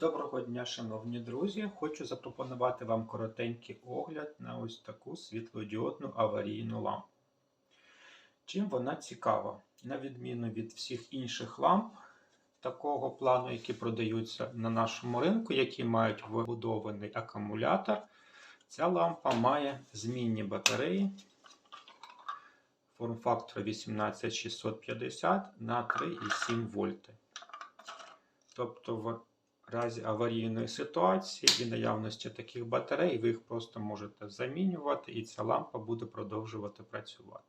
Доброго дня, шановні друзі! Хочу запропонувати вам коротенький огляд на ось таку світлодіодну аварійну лампу. Чим вона цікава? На відміну від всіх інших ламп такого плану, які продаються на нашому ринку, які мають вбудований акумулятор, ця лампа має змінні батареї форм-фактора 18650 на 3,7 вольти. Тобто разі аварійної ситуації і наявності таких батарей, ви їх просто можете замінювати, і ця лампа буде продовжувати працювати.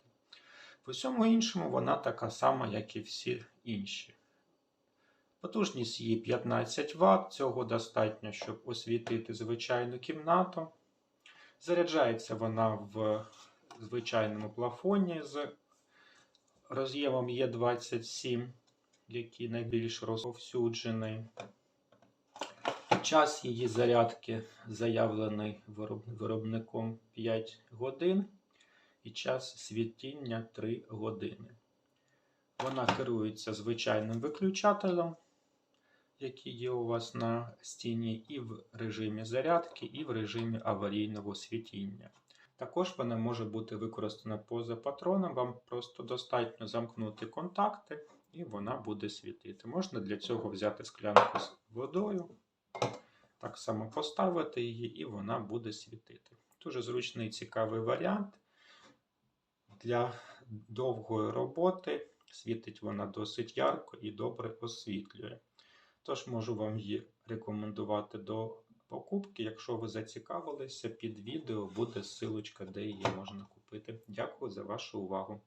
В усьому іншому вона така сама, як і всі інші. Потужність її 15 Вт, цього достатньо, щоб освітити звичайну кімнату. Заряджається вона в звичайному плафоні з роз'ємом Е27, який найбільш розповсюджений. Час її зарядки заявлений виробником 5 годин і час світіння 3 години. Вона керується звичайним виключателем, який є у вас на стіні, і в режимі зарядки, і в режимі аварійного світіння. Також вона може бути використана поза патроном. Вам просто достатньо замкнути контакти, і вона буде світити. Можна для цього взяти склянку з водою. Так само поставити її, і вона буде світити. Дуже зручний цікавий варіант. Для довгої роботи світить вона досить ярко і добре освітлює. Тож можу вам її рекомендувати до покупки. Якщо ви зацікавилися, під відео буде ссылочка, де її можна купити. Дякую за вашу увагу.